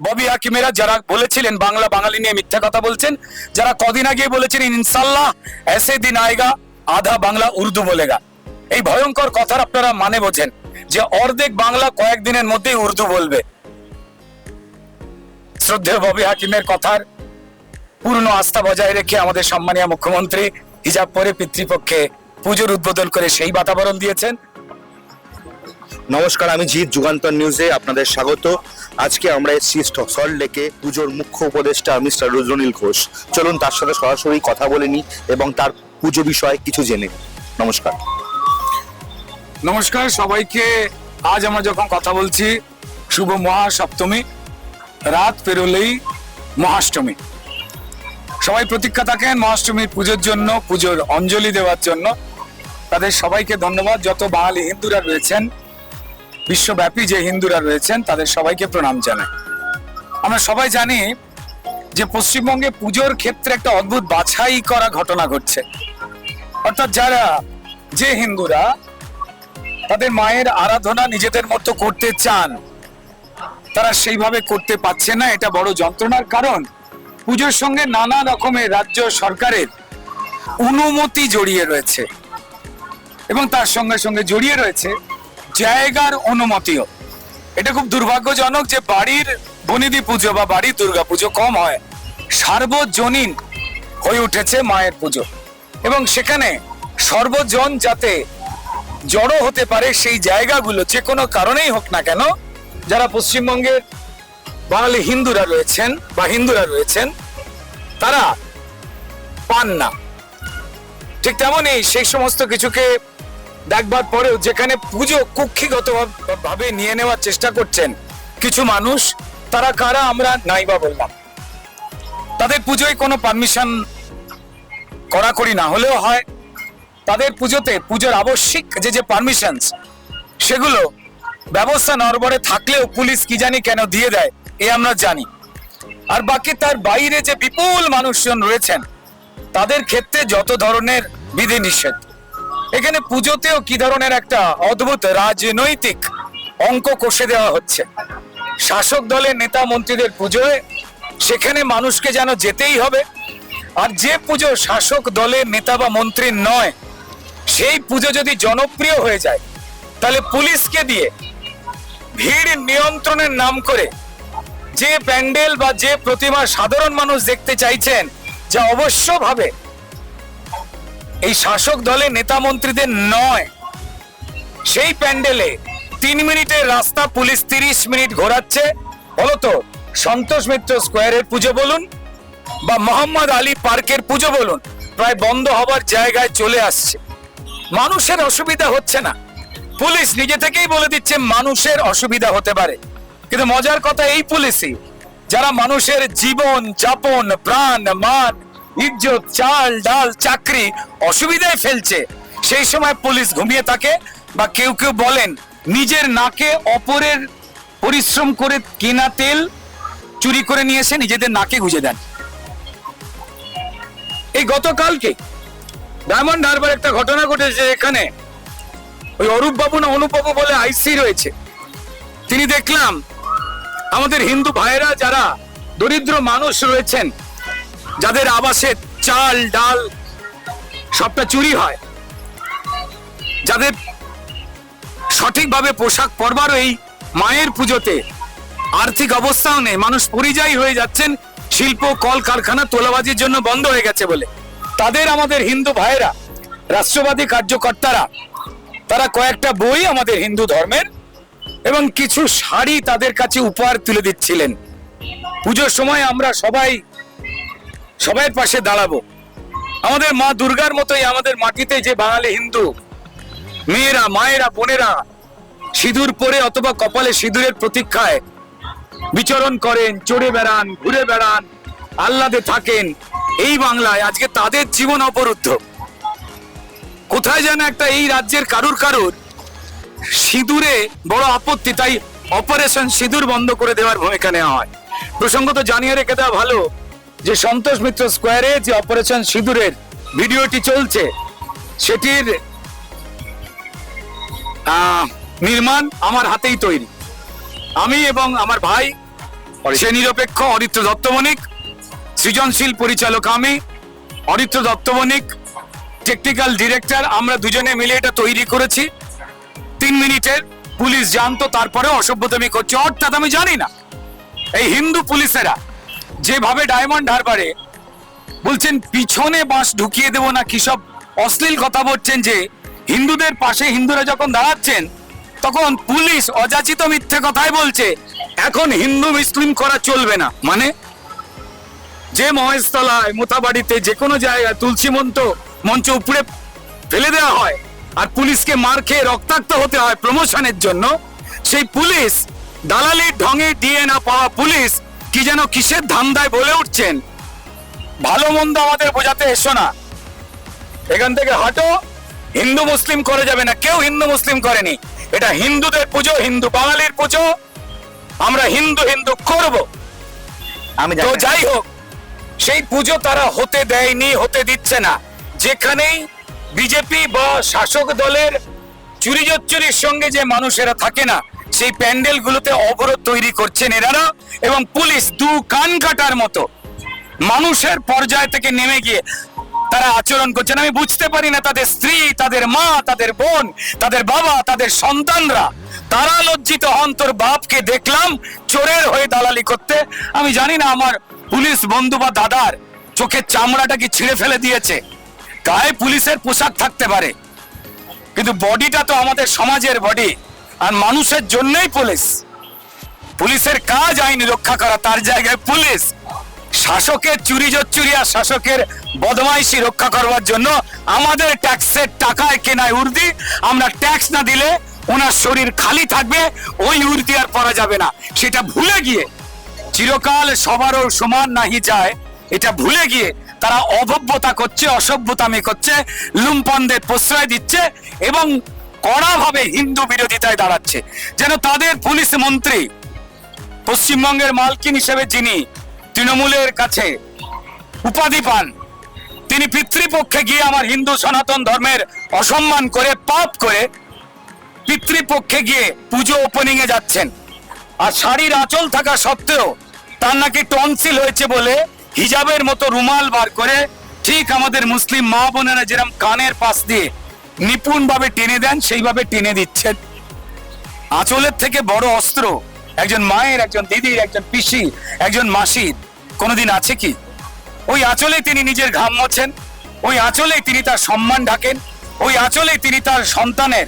ববি হাকিমেরা যারা বলেছিলেন বাংলা বাঙালি নিয়ে মিথ্যা কথা বলছেন, যারা কদিন আগে বলেছেন ইনশাল্লাহ এসে দিন আয়েগা আধা বাংলা উর্দু বলেগা। এই ভয়ঙ্কর কথার আপনারা মানে বোঝেন যে অর্ধেক বাংলা কয়েকদিনের মধ্যেই উর্দু বলবে। শ্রদ্ধেয় ববি হাকিমের কথার পূর্ণ আস্থা বজায় রেখে আমাদের সম্মানীয় মুখ্যমন্ত্রী হিজাব পরে পিতৃপক্ষে পুজোর উদ্বোধন করে সেই বাতাবরণ দিয়েছেন। নমস্কার, আমি জিৎ যুগান্তর নিউজে আপনাদের স্বাগত। আজকে আমরা এসেছি সল্ট লেকে পুজোর মুখ্য উপদেষ্টা মিস্টার রুদ্রনীল ঘোষ। চলুন তার সাথে সরাসরি কথা বলে নিই এবং তার পুজো বিষয়ে কিছু জেনে নমস্কার। নমস্কার সবাইকে। আজ আমরা যখন কথা বলছি, শুভ মহাসপ্তমী, রাত পেরোলেই মহাষ্টমী। সবাই প্রতীক্ষা থাকেন মহাষ্টমীর পুজোর জন্য, পুজোর অঞ্জলি দেওয়ার জন্য। তাদের সবাইকে ধন্যবাদ। যত বাঙালি হিন্দুরা রয়েছেন বিশ্বব্যাপী যে হিন্দুরা রয়েছেন, তাদের সবাইকে প্রণাম জানাই। আমরা সবাই জানি যে পশ্চিমবঙ্গে পুজোর ক্ষেত্রে একটা অদ্ভুত বাছাই করা ঘটনা ঘটছে। অর্থাৎ যারা, যে হিন্দুরা, তাদের মায়ের আরাধনা নিজেদের মতো করতে চান, তারা সেইভাবে করতে পারছে না, এটা বড় যন্ত্রণার কারণ। পুজোর সঙ্গে নানা রকমের রাজ্য সরকারের অনুমতি জড়িয়ে রয়েছে। এবং তার সঙ্গে সঙ্গে জড়িয়ে রয়েছে জায়গার অনুমতিও। এটা খুব দুর্ভাগ্যজনক যে বাড়ির বনিদি পুজো বা বাড়ির দুর্গা পুজো কম হয়। সার্বজনীন হয়ে উঠেছে মায়ের পুজো। এবং সেখানে সর্বজন যাতে জড়ো হতে পারে সেই জায়গাগুলো যে কোনো কারণেই হোক না কেন, যারা পশ্চিমবঙ্গের বাঙালি হিন্দুরা রয়েছেন বা হিন্দুরা রয়েছেন, তারা পান না। ঠিক তেমনই সেই সমস্ত কিছুকে দেখবার পরেও যেখানে পুজো কুক্ষিগত ভাবে নিয়ে নেওয়ার চেষ্টা করছেন, কিছু মানুষ, তারা কারা আমরা নাইবা বললাম। তাদের পুজোয় কোনো পারমিশন কড়াকড়ি না হলেও হয়। তাদের পুজোতে পুজোর আবশ্যিক যে যে পারমিশনস সেগুলো ব্যবস্থা নরবরে থাকলেও পুলিশ কি জানি কেন দিয়ে দেয়, এ আমরা জানি। আর বাকি তার বাইরে যে বিপুল মানুষজন রয়েছেন, তাদের ক্ষেত্রে যত ধরনের বিধি নিষেধ এখানে পুজোতেও কি ধরনের একটা অদ্ভুত রাজনৈতিক অঙ্ক কষে দেওয়া হচ্ছে? শাসক দলের নেতা মন্ত্রীদের পুজোয় সেখানে মানুষকে যেন যেতেই হবে। আর যে পুজো শাসক দলের নেতা বা মন্ত্রীর নয়, সেই পুজো যদি জনপ্রিয় হয়ে যায়, তাহলে পুলিশকে দিয়ে ভিড় নিয়ন্ত্রণের নাম করে যে প্যান্ডেল বা যে প্রতিমা সাধারণ মানুষ দেখতে চাইছেন, যা অবশ্যভাবে এই শাসক দলের নেতা মন্ত্রীদের নয়। সেই প্যান্ডেলে তিন মিনিটের রাস্তা পুলিশ তিরিশ মিনিট ঘোরাচ্ছে। বলতো সন্তোষ মিত্র স্কোয়ারের পুজো বলুন বা মোহাম্মদ আলী পার্কের পুজো বলুন, প্রায় বন্ধ হবার জায়গায় চলে আসছে। মানুষের অসুবিধা হচ্ছে না। পুলিশ নিজে থেকেই বলে দিচ্ছে মানুষের অসুবিধা হতে পারে। কিন্তু মজার কথা এই পুলিশই, যারা মানুষের জীবন, যাপন, প্রাণ, মান ইজ্জত, চাল, ডাল, চাকরি অসুবিধায় ফেলছে। সেই সময় পুলিশ ঘুমিয়ে থাকে বা কেউ কেউ বলেন, নিজের নাকে অপরের পরিশ্রম করে কেনা তেল চুরি করে নিয়ে এসে নিজেদের নাকে গুজে দেন। এই গতকালকে ডায়মন্ড হারবার একটা ঘটনা ঘটেছে এখানে ওই অরূপ বাবু না অনুপ বাবু বলে আইসি রয়েছে। তিনি দেখলাম, আমাদের হিন্দু ভাইয়েরা যারা দরিদ্র মানুষ রয়েছেন যাদের আবাসে চাল, ডাল সবটা চুরি হয়। যাদের সঠিকভাবে পোশাক পরবার এই মায়ের পুজোতে আর্থিক অবস্থাও নেই, মানুষ পরিযায়ী হয়ে যাচ্ছেন, শিল্প কল কারখানা তোলাবাজির জন্য বন্ধ হয়ে গেছে বলে। তাদের আমাদের হিন্দু ভাইয়েরা, রাষ্ট্রবাদী কার্যকর্তারা, তারা কয়েকটা বই আমাদের হিন্দু ধর্মের এবং কিছু শাড়ি তাদের কাছে উপহার তুলে দিচ্ছিলেন। পুজোর সময় আমরা সবাই সবাই পাশে দাঁড়াবো। আমাদের মা দুর্গার মতোই আমাদের মাটিতে যে বাঙালি হিন্দু, মেয়েরা, মায়েরা, বোনেরা সিঁদুর পরে অথবা কপালে সিঁদুরের প্রতীক্ষায় বিচরণ করেন, চড়ে বেড়ান, ঘুরে বেড়ান, আহ্লাদে থাকেন এই বাংলায়। আজকে তাদের জীবন অবরুদ্ধ। কোথায় যেন একটা এই রাজ্যের কারুর কারুর সিঁদুরে বড় আপত্তি, তাই অপারেশন সিঁদুর বন্ধ করে দেওয়ার ভূমিকা নেওয়া হয়। প্রসঙ্গত জানিয়ে রেখে দেওয়া ভালো যে সন্তোষ মিত্র স্কোয়ারে যে অপারেশন সিঁদুরের ভিডিওটি চলছে সেটির নির্মাণ আমার হাতেই তৈরি। আমি এবং আমার ভাই সে নিরপেক্ষ অরিত্র দত্তবণিক সৃজনশীল পরিচালক আমি অরিত্র দত্তবণিক টেকনিক্যাল ডিরেক্টর আমরা দুজনে মিলে এটা তৈরি করেছি। তিন মিনিটের পুলিশ জানতো তারপরেও অসভ্যতামি করছে। অর্থাৎ আমি জানি না এই হিন্দু পুলিশেরা যেভাবে ডায়মন্ড হারবারে বলছেন, পিছনে বাঁশ ঢুকিয়ে দেবো না, কি সব অশ্লীল কথা বলছেন যে, হিন্দুদের পাশে হিন্দুরা যখন দাঁড়াচ্ছেন, তখন পুলিশ অযাচিত মিথ্যে কথাই বলছে। এখন হিন্দু মুসলিম করা চলবে না। মানে যে মহেশতলায় মোথাবাড়িতে যে কোনো জায়গায় তুলসী মন্ত মঞ্চ উপরে ফেলে দেওয়া হয়, আর পুলিশকে মার খেয়ে রক্তাক্ত হতে হয় প্রমোশনের জন্য, সেই পুলিশ দালালির ঢঙে দিয়ে না পাওয়া পুলিশ কি যেন কিসের ধান্দায় বলে উঠছেন? ভালো মন্দ আমাদের বোঝাতে এসো না। এখান থেকে হাঁটো হিন্দু মুসলিম করে যাবে না কেউ হিন্দু মুসলিম করেনি। এটা হিন্দুদের পুজো হিন্দু বাঙালির পুজো। আমরা হিন্দু হিন্দু করব। আমি তো যাই হোক সেই পুজো তারা হতে দেয়নি হতে দিচ্ছে না। যেখানেই বিজেপি বা শাসক দলের চুরি চুরির সঙ্গে যে মানুষেরা থাকে না সেই প্যান্ডেলগুলোতে অবরোধ তৈরি করছেন এনারা এবং পুলিশ দু কান কাটার মতো মানুষের পর্যায় থেকে নেমে গিয়ে তারা আচরণ করছেন। আমি বুঝতে পারি না তাদের স্ত্রী, তাদের মা, তাদের বোন, তাদের বাবা, তাদের সন্তানরা। তারা লজ্জিত হন, তোর বাপকে দেখলাম চোরের হয়ে দালালি করতে। আমি জানি না আমার পুলিশ বন্ধু বা দাদার চোখের চামড়াটা কি ছিঁড়ে ফেলে দিয়েছে। গায়ে পুলিশের পোশাক থাকতে পারে। কিন্তু বডিটা তো আমাদের সমাজের বডি। আর মানুষের জন্যই পুলিশ। পুলিশের কাজ আইন রক্ষা করা, তার জায়গায় পুলিশ। শাসকের চুরি চুরি আর শাসকের বদমাইশি রক্ষা করবার জন্য আমাদের ট্যাক্সের টাকায় কেনায় উর্দি। আমরা ট্যাক্স না দিলে ওনার শরীর খালি থাকবে, ওই উর্দি আর পরা যাবে না। সেটা ভুলে গিয়ে চিরকাল সবারও সমান নাহি যায়। এটা ভুলে গিয়ে তারা অভব্যতা করছে, অসভ্যতামি করছে, লুম্পনদের প্রশ্রয় দিচ্ছে এবং কড়াভাবে হিন্দু বিরোধিতায় দাঁড়াচ্ছে। যেন তাদের পুলিশ মন্ত্রী, পশ্চিমবঙ্গের মালকিন হিসেবে যিনি তৃণমূলের কাছে উপাধি পান, তিনি পিতৃপক্ষে গিয়ে আমার হিন্দু সনাতন ধর্মের অসম্মান করে, পাপ করে পিতৃপক্ষে গিয়ে পুজো ওপেনিং এ যাচ্ছেন। আর শাড়ির আঁচল থাকা সত্ত্বেও তার নাকি টনসিল হয়েছে বলে হিজাবের মতো রুমাল বার করে ঠিক আমাদের মুসলিম মা বোনেরা যেরকম কানের পাশ দিয়ে নিপুণ ভাবে টেনে দেন, সেইভাবে টেনে দিচ্ছেন। আঁচলের থেকে বড় অস্ত্র, একজন মায়ের, একজন দিদির, একজন পিসি একজন মাসির, কোনোদিন আছে কি? ওই আঁচলে তিনি নিজের ঘাম মোছেন, ওই আঁচলেই তিনি তার সম্মান ঢাকেন, ওই আঁচলেই তিনি তার সন্তানের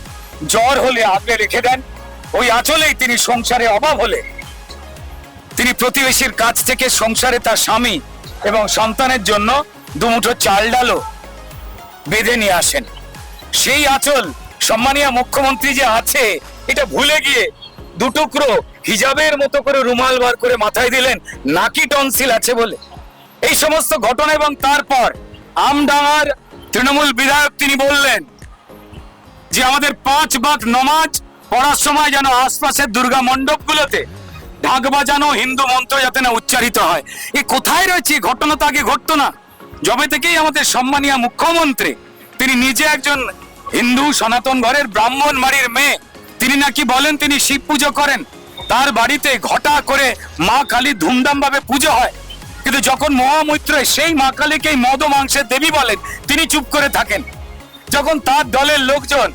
জ্বর হলে আগলে রেখে দেন, ওই আঁচলেই তিনি সংসারে অভাব হলে তিনি প্রতিবেশীর কাছ থেকে সংসারে তার স্বামী এবং সন্তানের জন্য দুমুঠো চাল ডালও বেঁধে নিয়ে আসেন। সেই আঁচল সম্মানীয় মুখ্যমন্ত্রী যে আছে, এটা ভুলে গিয়ে দুটুকরো হিজাবের মতো করে রুমাল বার করে মাথায় দিলেন, নাকি টনসিল আছে বলে। এই সমস্ত ঘটনা এবং তারপর আমডাঙার তৃণমূল বিধায়ক তিনি বললেন যে আমাদের পাঁচ বাক নমাজ পড়ার সময় যেন আশপাশের দুর্গা মণ্ডপগুলোতে ঢাক বাজানো হিন্দু মন্ত্র যাতে না উচ্চারিত হয়। এ কোথায় রয়েছে? ঘটনা তো আগে ঘটতো না। যবে থেকেই আমাদের সম্মানীয় মুখ্যমন্ত্রী তিনি নিজে একজন হিন্দু সনাতন ঘরের ব্রাহ্মণ বাড়ির মেয়ে। তিনি নাকি বলেন তিনি শিব পুজো করেন। তার বাড়িতে ঘটা করে মা কালী ধুমধাম ভাবে পুজো হয়। কিন্তু যখন মহামৈত্র সেই মা কালীকেই মদ মাংসের দেবী বলেন, তিনি চুপ করে থাকেন। যখন তার দলের লোকজন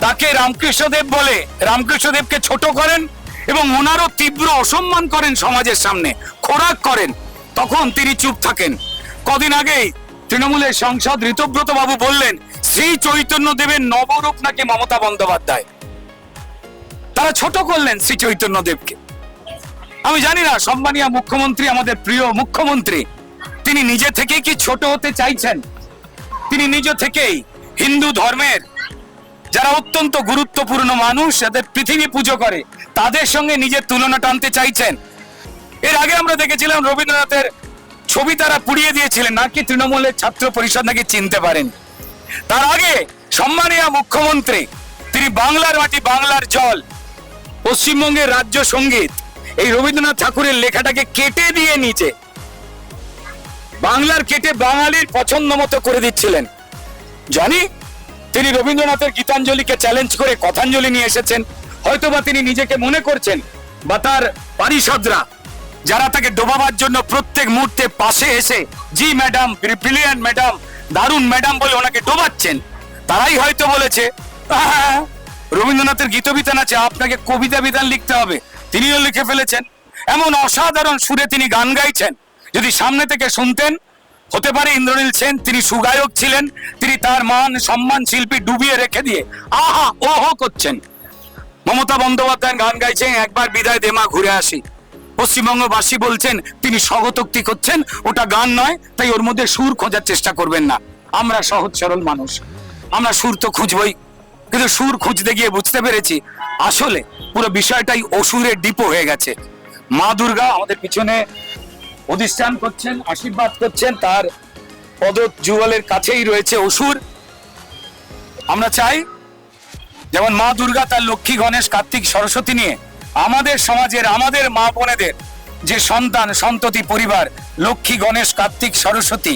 তাকে রামকৃষ্ণদেব বলে, রামকৃষ্ণদেবকে ছোট করেন এবং ওনারও তীব্র অসম্মান করেন সমাজের সামনে, খোরাক করেন, তখন তিনি চুপ থাকেন। কদিন আগেই তৃণমূলের সাংসদ ঋতব্রত বাবু বললেন, শ্রী চৈতন্য দেবের নবরূপ নাকি মমতা বন্দ্যোপাধ্যায়? তারা ছোট করলেন শ্রী চৈতন্য দেবকে। আমি জানি না, সম্মানীয় মুখ্যমন্ত্রী, আমাদের প্রিয় মুখ্যমন্ত্রী, তিনি নিজে থেকেই কি ছোট হতে চাইছেন? তিনি নিজ থেকেই হিন্দু ধর্মের যারা অত্যন্ত গুরুত্বপূর্ণ মানুষ, যাদের পৃথিবী পুজো করে, তাদের সঙ্গে নিজের তুলনা টানতে চাইছেন। এর আগে আমরা দেখেছিলাম রবীন্দ্রনাথের ছবি তারা পুড়িয়ে দিয়েছিলেন। নাকি তৃণমূলের ছাত্র পরিষদ নাকি চিনতে পারেন? তার আগে সম্মানীয় মুখ্যমন্ত্রী, তিনি বাংলার মাটি, বাংলার জল, পশ্চিমবঙ্গের রাজ্য সংগীত, এই রবীন্দ্রনাথ ঠাকুরের লেখাটাকে কেটে দিয়ে নিচে, বাংলার কেটে বাঙালির পছন্দ মতো করে দিচ্ছিলেন। জানি, তিনি রবীন্দ্রনাথের গীতাঞ্জলিকে চ্যালেঞ্জ করে কথাঞ্জলি নিয়ে এসেছেন। হয়তোবা তিনি নিজেকে মনে করছেন বা তার পারিষদরা যারা তাকে ডোবাবার জন্য প্রত্যেক মুহূর্তে পাশে এসে জি ম্যাডাম ব্রিলিয়ান্ট ম্যাডাম দারুণ ম্যাডাম বলে ওনাকে ডোবাচ্ছেন তারাই হয়তো বলেছে "আহা, রবীন্দ্রনাথের গীতবিতান আছে আপনাকে কবিতা বিধান লিখতে হবে। তিনিও লিখে ফেলেছেন। এমন অসাধারণ সুরে তিনি গান গাইছেন যদি সামনে থেকে শুনতেন হতে পারে ইন্দ্রনীল সেন তিনি সুগায়ক ছিলেন তিনি তার মান সম্মান শিল্পী ডুবিয়ে রেখে দিয়ে আহা ওহো করছেন। মমতা বন্দ্যোপাধ্যায় গান গাইছেন একবার বিদায় দেমা ঘুরে আসি। পশ্চিমবঙ্গবাসী বলছেন, তিনি স্বগতোক্তি করছেন, ওটা গান নয়, তাই ওর মধ্যে সুর খোঁজার চেষ্টা করবেন না। আমরা সহজ সরল মানুষ, আমরা সুর তো খুঁজবই, কিন্তু সুর খুঁজতে গিয়ে বুঝতে পেরেছি, আসলে পুরো বিষয়টাই অসুরের ডিপো হয়ে গেছে। মা দুর্গা আমাদের পিছনে অধিষ্ঠান করছেন, আশীর্বাদ করছেন, তার পদ যুগলের কাছেই রয়েছে অসুর। আমরা চাই, যেমন মা দুর্গা তার লক্ষ্মী গণেশ কার্তিক সরস্বতী নিয়ে আমাদের সমাজের, আমাদের মা বোনেদের যে সন্তান, সন্ততি পরিবার, লক্ষ্মী, গণেশ, কার্তিক, সরস্বতী,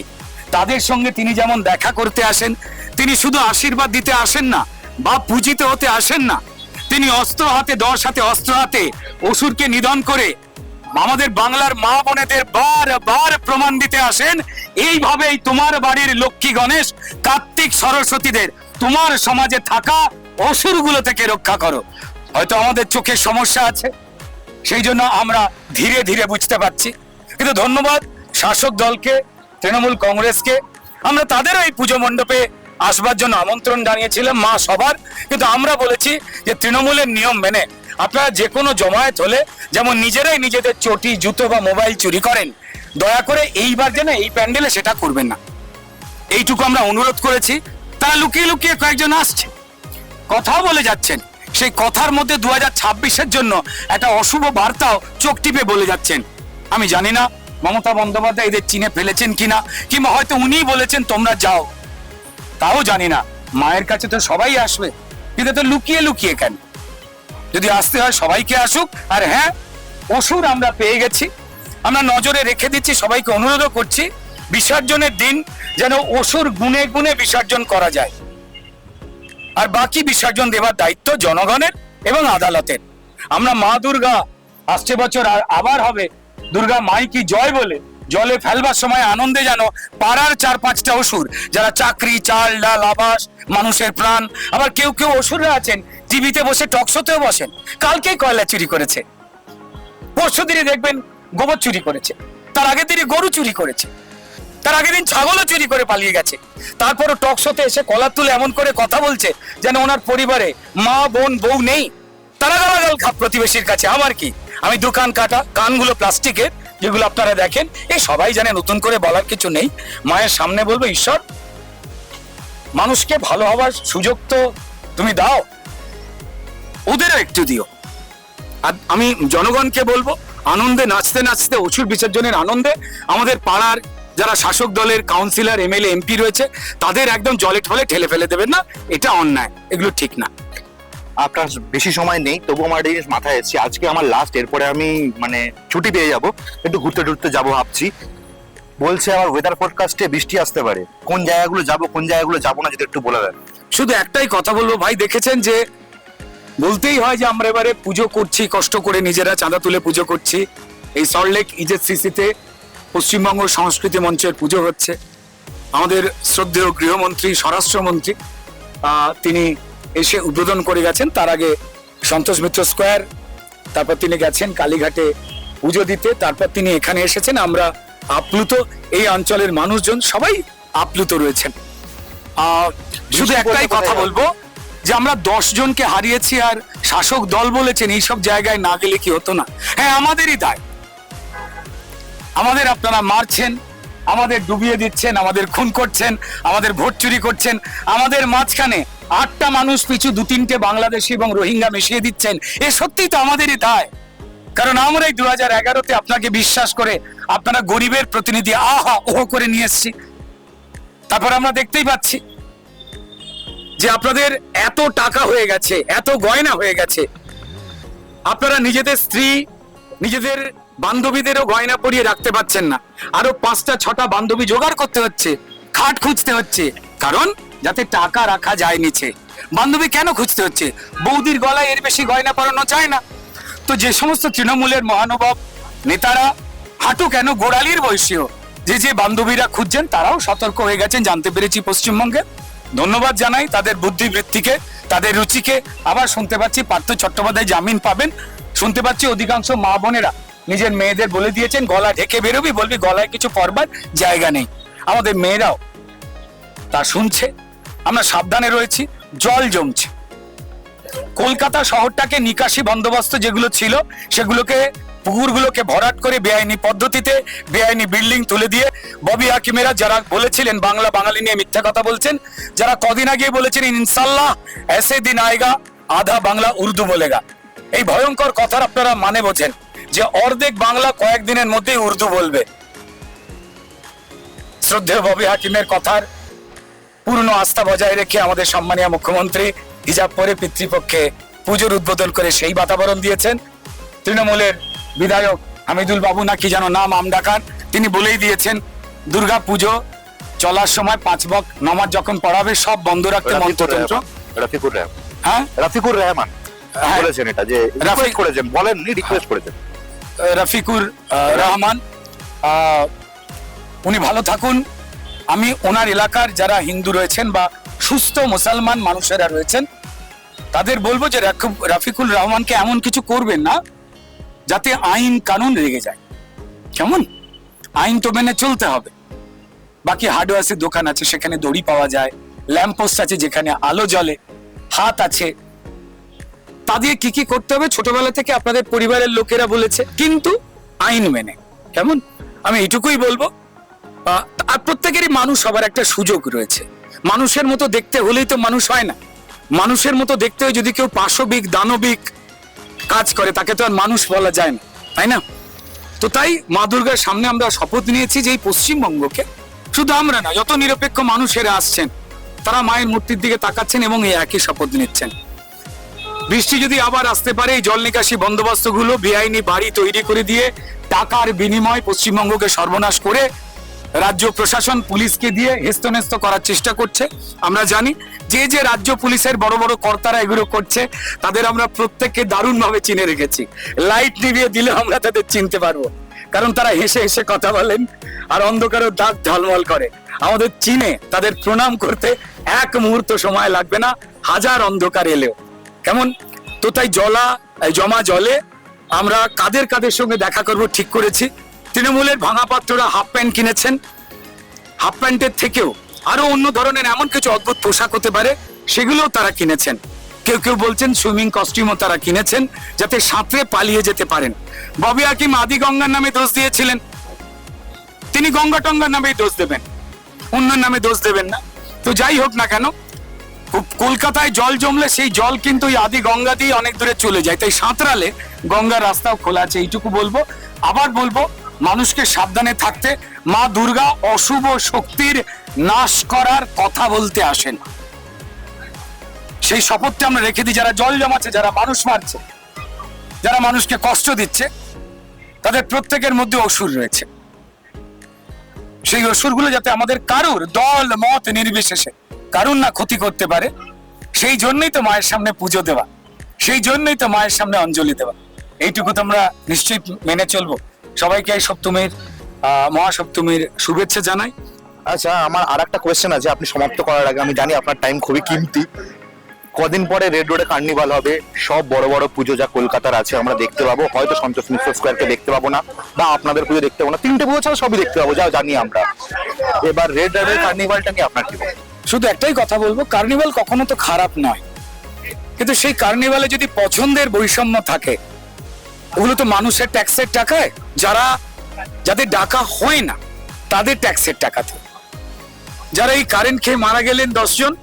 তাদের সঙ্গে তিনি যেমন দেখা করতে আসেন, তিনি শুধু আশীর্বাদ দিতে আসেন না, বা পূজিত হতে আসেন না, তিনি অস্ত্র হাতে, দশ হাতে, অস্ত্র হাতে অসুরকে নিধন করে আমাদের বাংলার মা বোনেদের বার বার প্রমাণ দিতে আসেন। এইভাবেই তোমার বাড়ির লক্ষ্মী, গণেশ, কার্তিক, সরস্বতীদের তোমার সমাজে থাকা অসুরগুলো থেকে রক্ষা করো। হয়তো আমাদের চোখের সমস্যা আছে। সেই জন্য আমরা ধীরে ধীরে বুঝতে পারছি। কিন্তু ধন্যবাদ শাসক দলকে, তৃণমূল কংগ্রেসকে। আমরা তাদেরও এই পুজো মণ্ডপে আসবার জন্য আমন্ত্রণ জানিয়েছিলাম, মা সবার। কিন্তু আমরা বলেছি যে তৃণমূলের নিয়ম মেনে আপনারা যে কোনো জমায়েত হলে যেমন নিজেরাই নিজেদের চটি, জুতো বা মোবাইল চুরি করেন, দয়া করে এইবার যেন এই প্যান্ডেলে সেটা করবেন না। এইটুকু আমরা অনুরোধ করেছি। তারা লুকিয়ে লুকিয়ে কয়েকজন আসছে। কথা বলে যাচ্ছেন। সেই কথার মধ্যে দু হাজার জন্য একটা অশুভ বার্তাও চোখ টিপে বলে যাচ্ছেন। আমি জানি না মমতা বন্দ্যোপাধ্যায় এদের চিনে ফেলেছেন কিনা, কিংবা হয়তো উনিই বলেছেন, তোমরা যাও। তাও জানি না, মায়ের কাছে তো সবাই আসবে, কিন্তু তো লুকিয়ে লুকিয়ে কেন? যদি আসতে হয় সবাইকে আসুক, আর হ্যাঁ অসুর আমরা পেয়ে গেছি। আমরা নজরে রেখে দিচ্ছি, সবাইকে অনুরোধও করছি, বিসর্জনের দিন যেন অসুর গুনে গুনে বিসর্জন করা যায়। আর বাকি বিসর্জন দেওয়ার দায়িত্ব জনগণের এবং আদালতের। আমরা মা দুর্গা আসছে বছর আবার হবে। দুর্গা মাই কি জয় বলে? জলে ফেলবার সময় আনন্দে যেন পাড়ার চার পাঁচটা অসুর, যারা চাকরি, চাল, ডাল, আবাস, মানুষের প্রাণ, আবার কেউ কেউ অসুররা আছেন, টিভিতে বসে টকশোতেও বসেন। কালকেই কয়লা চুরি করেছে। পরশু দিনে দেখবেন গোবর চুরি করেছে। তার আগের দিনে গরু চুরি করেছে। তার আগের দিন ছাগলও চুরি করে পালিয়ে গেছে। তারপরও টকশোতে এসে কলার তুলে এমন করে কথা বলছে যেন ওনার পরিবারে মা, বোন, বউ নেই। তারা গালাগাল খাপ প্রতিবেশীর কাছে। আমার কি? আমি দোকান কাটা, কানগুলো প্লাস্টিকের, যেগুলো আপনারা দেখেন এই সবাই জানে নতুন করে বলার কিছু নেই। মায়ের সামনে বলব, ঈশ্বর, মানুষকে ভালো হওয়ার সুযোগ তো তুমি দাও। ওদেরও একটু দিও। আর আমি জনগণকে বলব, আনন্দে নাচতে নাচতে, অসুর বিসর্জনের আনন্দে আমাদের পাড়ার যারা শাসক দলের কাউন্সিলর এমএলএ এমপি রয়েছে তাদের একদম জলে ঠলে ঠেলে ফেলে দেবেন না এটা অন্যায় এগুলো ঠিক না। আপনার বেশি সময় নেই তবু আমার জিনিস মাথায় এসেছে আজকে আমার লাস্ট এরপরে আমি মানে ছুটি পেয়ে যাব একটু ঘুরতে টুরতে যাব ভাবছি। বলছে আমার ওয়েদার ফোরকাস্টে বৃষ্টি আসতে পারে কোন জায়গাগুলো যাব কোন জায়গাগুলো যাব না যদি একটু বলে দেন। শুধু একটাই কথা বলব ভাই দেখেছেন যে বলতেই হয় যে আমরা এবারে পুজো করছি কষ্ট করে নিজেরা চাঁদা তুলে পুজো করছি। এই সল্টলেক ইজেসিসিতে পশ্চিমবঙ্গ সংস্কৃতি মঞ্চের পুজো হচ্ছে। আমাদের শ্রদ্ধেয় গৃহমন্ত্রী স্বরাষ্ট্রমন্ত্রী আহ, তিনি এসে উদ্বোধন করে গেছেন। তার আগে সন্তোষ মিত্র স্কোয়ার তারপর তিনি গেছেন কালীঘাটে পুজো দিতে। তারপর তিনি এখানে এসেছেন। আমরা আপ্লুত। এই অঞ্চলের মানুষজন সবাই আপ্লুত রয়েছেন। আহ, শুধু একটাই কথা বলব যে আমরা দশ জনকে হারিয়েছি আর শাসক দল বলেছেন এইসব জায়গায় না গেলে কি হতো না? হ্যাঁ আমাদেরই দায়। আমাদের আপনারা মারছেন, আমাদের ডুবিয়ে দিচ্ছেন, আমাদের খুন করছেন, আমাদের ভোট চুরি করছেন, আমাদের মাঝখানে আটটা মানুষ পিছু দু তিনটে বাংলাদেশি এবং রোহিঙ্গা মিশিয়ে দিচ্ছেন, এ সত্যিই তো আমাদেরই দায়। কারণ আমরাই দু হাজার এগারোতে আপনাকে বিশ্বাস করে আপনারা গরিবের প্রতিনিধি, আহা, ওহ করে নিয়ে এসছি। তারপর আমরা দেখতেই পাচ্ছি যে আপনাদের এত টাকা হয়ে গেছে, এত গয়না হয়ে গেছে। আপনারা নিজেদের স্ত্রী, নিজেদের বান্ধবীদেরও গয়না পরিয়ে রাখতে পারছেন না। আরও পাঁচটা, ছটা বান্ধবী জোগাড় করতে হচ্ছে, খাট খুঁজতে হচ্ছে, কারণ যাতে টাকা রাখা যায় নিচে। বান্ধবী কেন খুঁজতে হচ্ছে? বৌদির গলায় এর বেশি গয়না পরানো যায় না। তো যে সমস্ত তৃণমূলের মহানুভব নেতারা, হাঁটু কেন গোড়ালির বয়সীয় যে যে বান্ধবীরা খুঁজছেন, তারাও সতর্ক হয়ে গেছেন, জানতে পেরেছি পশ্চিমবঙ্গে। ধন্যবাদ জানাই তাদের বুদ্ধিবৃত্তিকে, তাদের রুচিকে। আবার শুনতে পাচ্ছি পার্থ চট্টোপাধ্যায় জামিন পাবেন। শুনতে পাচ্ছি অধিকাংশ মা বোনেরা। নিজের মেয়েদের বলে দিয়েছেন, গলা ঢেকে বেরোবি, বলবি গলায় কিছু পরবার জায়গা নেই। আমাদের মেয়েরাও তা শুনছে, আমরা সাবধানে রয়েছি, জল জমছে। কলকাতা শহরটাকে নিকাশি বন্দোবস্ত যেগুলো ছিল, সেগুলোকে, পুকুরগুলোকে ভরাট করে বেআইনি পদ্ধতিতে, বেআইনি বিল্ডিং তুলে দিয়ে, ববি হাকিমেরা যারা বলেছিলেন বাংলা বাঙালি নিয়ে মিথ্যা কথা বলছেন, যারা কদিন আগে বলেছেন, ইনশাল্লাহ এসে দিন আয়েগা আধা বাংলা উর্দু বলেগা। এই ভয়ঙ্কর কথার আপনারা মানে বোঝেন। যে অর্ধেক বাংলা কয়েকদিনের মধ্যেই উর্দু বলবে। শ্রদ্ধেয় ববি হাকিমের কথার পূর্ণ আস্থা বজায় রেখে আমাদের সম্মানীয় মুখ্যমন্ত্রী হিজাব পরে পিতৃপক্ষে পুজোর উদ্বোধন করে সেই বাতাবরণ দিয়েছেন। তৃণমূলের বিধায়ক হামিদুল বাবু না কি যেন নাম আম ডাকার তিনি বলেই দিয়েছেন দুর্গা পুজো চলার সময় পাঁচ বক নমাজ যখন পড়াবে সব বন্ধ রাখতে মন্ত্রতন্ত্র। রাফিকুর রহমান। হ্যাঁ? রাফিকুর রহমান হ্যাঁ। বলেছেন এটা যে রিকোয়েস্ট করেছেন বলেননি রিকোয়েস্ট করেছেন। রফিকুর রহমান উনি ভালো থাকুন। আমি ওনার এলাকার যারা হিন্দু রয়েছেন বা সুস্থ মুসলমান মানুষেরা রয়েছেন, তাদের বলব যে রাফিকুল রহমানকে এমন কিছু করবেন না, যাতে আইন কানুন রেগে যায়। কেমন? আইন তো মেনে চলতে হবে। বাকি হার্ডওয়ার্সের দোকান আছে, সেখানে দড়ি পাওয়া যায় ল্যাম্পোস্ট আছে যেখানে আলো জ্বলে, হাত আছে তা দিয়ে কি কি করতে হবে? ছোটবেলা থেকে আপনাদের পরিবারের লোকেরা বলেছে, কিন্তু আইন মেনে। কেমন? আমি এইটুকুই বলব। আর প্রত্যেকেরই মানুষ সবার একটা সুযোগ রয়েছে। মানুষের মতো দেখতে হলেই তো মানুষ হয় না। মানুষের মতো দেখতে হয় যদি কেউ পাশবিক, দানবিক কাজ করে, তাকে তো আর মানুষ বলা যায় না, তাই না? তো তাই মা দুর্গার সামনে আমরা শপথ নিয়েছি যে এই পশ্চিমবঙ্গকে শুধু আমরা না, যত নিরপেক্ষ মানুষেরা আসছেন, তারা মায়ের মূর্তির দিকে তাকাচ্ছেন এবং এই একই শপথ নিচ্ছেন। বৃষ্টি যদি আবার আসতে পারে, এই জল নিকাশি বন্দোবস্তগুলো বেআইনি বাড়ি তৈরি করে দিয়ে টাকার বিনিময় পশ্চিমবঙ্গকে সর্বনাশ করে রাজ্য প্রশাসন পুলিশকে দিয়ে হেস্তনেস্ত করার চেষ্টা করছে। আমরা জানি যে যে রাজ্য পুলিশের বড় বড় কর্তারা এগুলো করছে, তাদের আমরা প্রত্যেককে দারুণভাবে চিনে রেখেছি। লাইট নিভিয়ে দিলে আমরা তাদের চিনতে পারব। কারণ তারা হেসে হেসে কথা বলেন আর অন্ধকারের দাগ ঝলমল করে। আমাদের চিনে তাদের প্রণাম করতে এক মুহূর্ত সময় লাগবে না, হাজার অন্ধকার এলেও। কেমন? তো তাই জলা জমা জলে আমরা কাদের কাদের সঙ্গে দেখা করব ঠিক করেছি। তৃণমূলের ভাঙা পাত্ররা হাফ প্যান্ট কিনেছেন। হাফ প্যান্টের থেকেও আরও অন্য ধরনের এমন কিছু অদ্ভুত পোশাক হতে পারে, সেগুলোও তারা কিনেছেন। কেউ কেউ বলছেন সুইমিং কস্টিউমও তারা কিনেছেন, যাতে সাঁতরে পালিয়ে যেতে পারেন। ববি আকিম আদি গঙ্গার নামে দোষ দিয়েছিলেন। তিনি গঙ্গা টঙ্গার নামেই দোষ দেবেন। অন্য নামে দোষ দেবেন না। তো যাই হোক না কেন কলকাতায় জল জমলে সেই জল কিন্তু ওই আদি গঙ্গা দিয়ে অনেক দূরে চলে যায়। তাই সাঁতরালে গঙ্গার রাস্তাও খোলা আছে, এইটুকু বলব। আবার বলব, মানুষকে সাবধানে থাকতে, মা দুর্গা অশুভ শক্তির নাশ করার কথা বলতে আসেন। সেই শপথটা আমরা রেখে দিই, যারা জল জমাচ্ছে, যারা মানুষ মারছে, যারা মানুষকে কষ্ট দিচ্ছে, তাদের প্রত্যেকের মধ্যে অসুর রয়েছে। সেই অসুরগুলো যাতে আমাদের কারুর দল, মত নির্বিশেষে কারুর না ক্ষতি করতে পারে, সেই জন্যই তো মায়ের সামনে পুজো দেওয়া, সেই জন্যই তো মায়ের সামনে অঞ্জলি দেওয়া। এইটুকু তোমরা নিশ্চয়ই মেনে চলবো। সবাইকে এই সপ্তমীর মহাসপ্তমীর শুভেচ্ছা জানাই। আচ্ছা আমার আর একটা কোয়েশ্চেন আছে, আপনি সমাপ্ত করার আগে, আমি জানি আপনার টাইম খুবই কিমতি। কদিন পরে রেড রোডে কার্নিভাল হবে, সব বড় বড় পুজো যা কলকাতার আছে, আমরা দেখতে পাবো। হয়তো সন্তোষ মিশ্র স্কোয়ারকে দেখতে পাবো না, বা আপনাদের পুজো দেখতে পাবো না। তিনটে পুজো ছাড়া সবই দেখতে পাবো যা জানি আমরা। এবার রেড রোডের কার্নিভালটা নিয়ে আপনার কি বলবেন? শুধু একটাই কথা বলব কার্নিভাল কখনো তো খারাপ নয়। কিন্তু সেই কার্নিভালে যদি পছন্দের বৈষম্য থাকে, ওগুলো তো মানুষের ট্যাক্সের টাকায়, যারা, যাদের ডাকা হয় না, তাদের ট্যাক্সের টাকাতে। যারা এই কারেন্ট খেয়ে মারা গেলেন দশজন,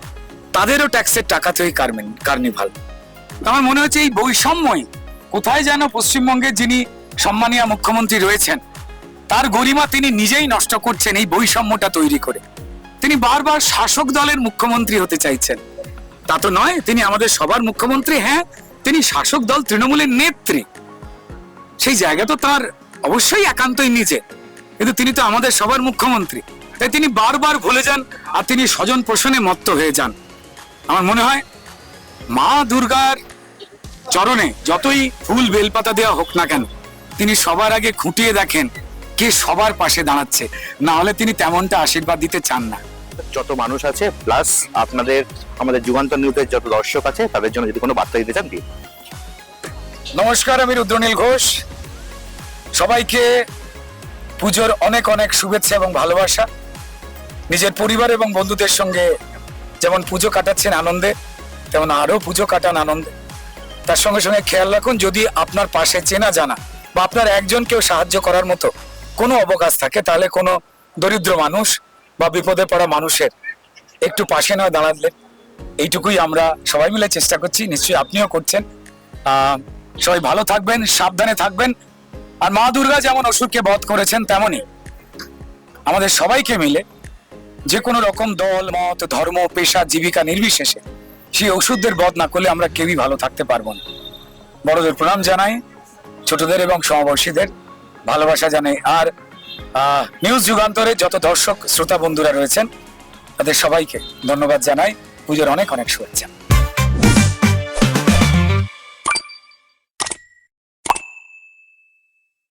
তাদেরও ট্যাক্সের টাকাতে ওই কার্মেন- কার্নিভাল আমার মনে হচ্ছে এই বৈষম্যই, কোথায় যেন পশ্চিমবঙ্গের যিনি সম্মানীয় মুখ্যমন্ত্রী রয়েছেন, তার গরিমা তিনি নিজেই নষ্ট করছেন এই বৈষম্যটা তৈরি করে। তিনি বারবার শাসক দলের মুখ্যমন্ত্রী হতে চাইছেন। তা তো নয়, তিনি আমাদের সবার মুখ্যমন্ত্রী হ্যাঁ তিনি শাসক দল তৃণমূলের নেত্রী। সেই জায়গা তো তার অবশ্যই একান্তই নিজে কিন্তু তিনি তো আমাদের সবার মুখ্যমন্ত্রী। তাই তিনি বারবার ভুলে যান আর তিনি স্বজন পোষণে মত্ত হয়ে যান। আমার মনে হয়, মা দুর্গার চরণে যতই ফুল বেলপাতা দেওয়া হোক না কেন, তিনি সবার আগে খুঁটিয়ে দেখেন কে সবার পাশে দাঁড়াচ্ছে। না হলে তিনি তেমনটা আশীর্বাদ দিতে চান না। যত মানুষ আছে প্লাস আপনাদের, আমাদের যুগান্তর নিউজের যত দর্শক আছে, তাদের জন্য যদি কোনো বার্তা দিতে চান দিন। নমস্কার, আমি রুদ্রনীল ঘোষ। সবাইকে পুজোর অনেক অনেক শুভেচ্ছা এবং ভালোবাসা। নিজের পরিবার এবং বন্ধুদের সঙ্গে যেমন পুজো কাটাচ্ছেন আনন্দে, তেমন আরও পুজো কাটান আনন্দে। তার সঙ্গে সঙ্গে খেয়াল রাখুন, যদি আপনার পাশে চেনা জানা বা আপনার একজন কেউ সাহায্য করার মতো কোনো অবকাশ থাকে, তাহলে কোনো দরিদ্র মানুষ বা বিপদে পড়া মানুষের একটু পাশে নয় দাঁড়ালে, এইটুকুই আমরা সবাই মিলে চেষ্টা করছি, নিশ্চয়ই আপনিও করছেন। সবাই ভালো থাকবেন, সাবধানে থাকবেন। আর মা দুর্গা যেমন অসুরকে বধ করেছেন, তেমনই আমাদের সবাইকে মিলে যে কোনো রকম দল, মত, ধর্ম, পেশা, জীবিকা নির্বিশেষে সেই ওষুধদের বধ না করলে আমরা কেউই ভালো থাকতে পারব না। বড়দের প্রণাম জানাই, ছোটদের এবং সমবয়সীদের ভালোবাসা জানাই। আর নিউজ যুগান্তরে যত দর্শক, শ্রোতা, বন্ধুরা রয়েছেন, তাদের সবাইকে ধন্যবাদ জানাই। পুজোর অনেক অনেক শুভেচ্ছা।